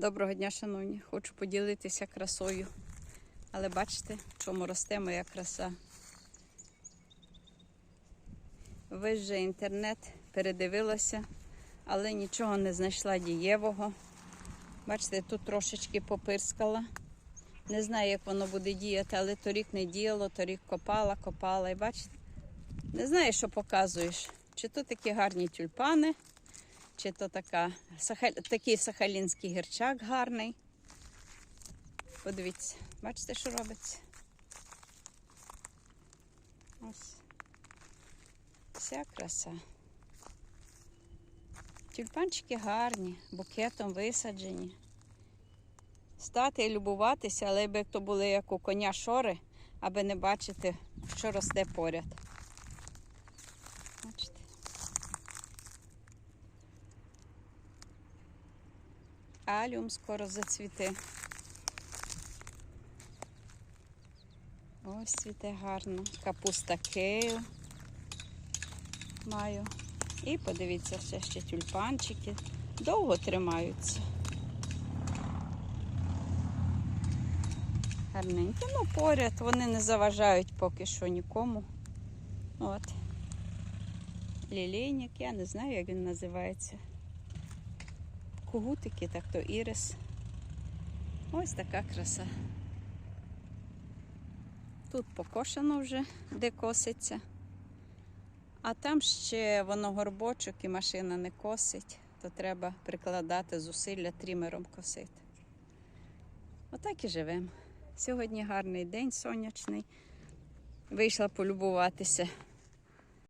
Доброго дня, шановні. Хочу поділитися красою. Але бачите, в чому росте моя краса. Весь же інтернет передивилася, але нічого не знайшла дієвого. Бачите, тут трошечки попирскала. Не знаю, як воно буде діяти, але торік не діяло, торік копала, копала. І бачите, не знаю, що показуєш. Чи то такі гарні тюльпани, чи то така, саха, такий сахалінський гірчак гарний. Подивіться, бачите, що робиться? Ось. Вся краса. Тюльпанчики гарні, букетом висаджені. Стати і любуватися, але якби то були як у коня шори, аби не бачити, що росте поряд. Бачите? Аліум скоро зацвіте. Ось цвіте гарно. Капуста кейл маю. І подивіться, ще ще тюльпанчики. Довго тримаються. Гарненькі. Ну, поряд вони не заважають поки що нікому. От. Лілейник, я не знаю, як він називається. Кугутики, так то ірис. Ось така краса. Тут покошено вже, де коситься. А там ще воно горбочок і машина не косить, то треба прикладати зусилля трімером косити. Отак і живемо. Сьогодні гарний день сонячний. Вийшла полюбуватися